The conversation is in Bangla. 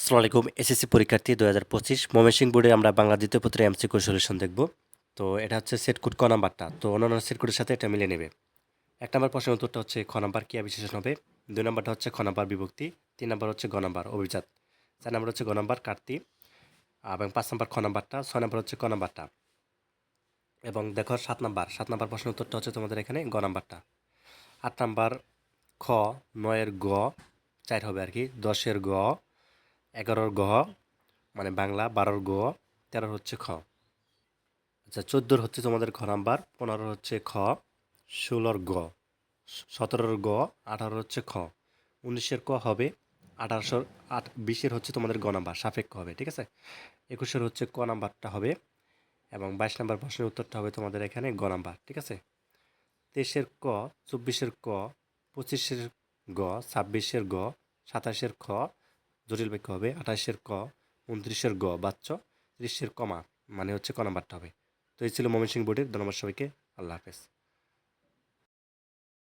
আসসালামু আলাইকুম, এসএসসি পরীক্ষার্থী দু হাজার পঁচিশ ময়মনসিংহ বোর্ডে আমরা বাংলা দ্বিতীয় পত্রে এমসিকিউ সলিউশন দেখব। তো এটা হচ্ছে সেট কোড ক নাম্বারটা। তো অন্যান্য সেট কোডের সাথে এটা মিলে নেবে। এক নম্বর প্রশ্নের উত্তরটা হচ্ছে খ নাম্বার ক্রিয়া বিশেষণ হবে? দুই নম্বরটা হচ্ছে খ নাম্বার বিভক্তি, তিন নম্বর হচ্ছে গ নাম্বার অভিজাত, চার নম্বর হচ্ছে গ নাম্বার কার্তি এবং পাঁচ নম্বর খ নাম্বারটা, ছয় নম্বর হচ্ছে ক নাম্বারটা। এবং দেখো সাত নাম্বার সাত নাম্বার প্রশ্নের উত্তরটা হচ্ছে তোমাদের এখানে গ নাম্বারটা। আট নাম্বার খ, নয়ের গ, চার হবে আর কি, দশের গ এগারোর গ মানে বাংলা, বারোর গ, তেরোর হচ্ছে খ। আচ্ছা চোদ্দোর হচ্ছে তোমাদের খ নাম্বার, পনেরোর হচ্ছে খ, ষোলোর গ, সতেরোর গ, আঠারোর হচ্ছে খ। উনিশের ক হবে, আঠারোশো আট, বিশের হচ্ছে তোমাদের গ নাম্বার, সাপেক্ষ হবে, ঠিক আছে? একুশের হচ্ছে ক নাম্বারটা হবে এবং বাইশ নাম্বার প্রশ্নের উত্তরটা হবে তোমাদের এখানে গ নাম্বার, ঠিক আছে? তেইশের ক, চব্বিশের ক, পঁচিশের গ, ছাব্বিশের গ, সাতাশের খ জটিল বাক্য হবে? আঠাশের ক, উনত্রিশের গ, বাচ্চ। ত্রিশের কমা মানে হচ্ছে ক নাম্বারটা হবে। তো এই ছিল ময়মনসিংহ বোর্ডের। ধন্যবাদ সবাইকে। আল্লাহ হাফেজ।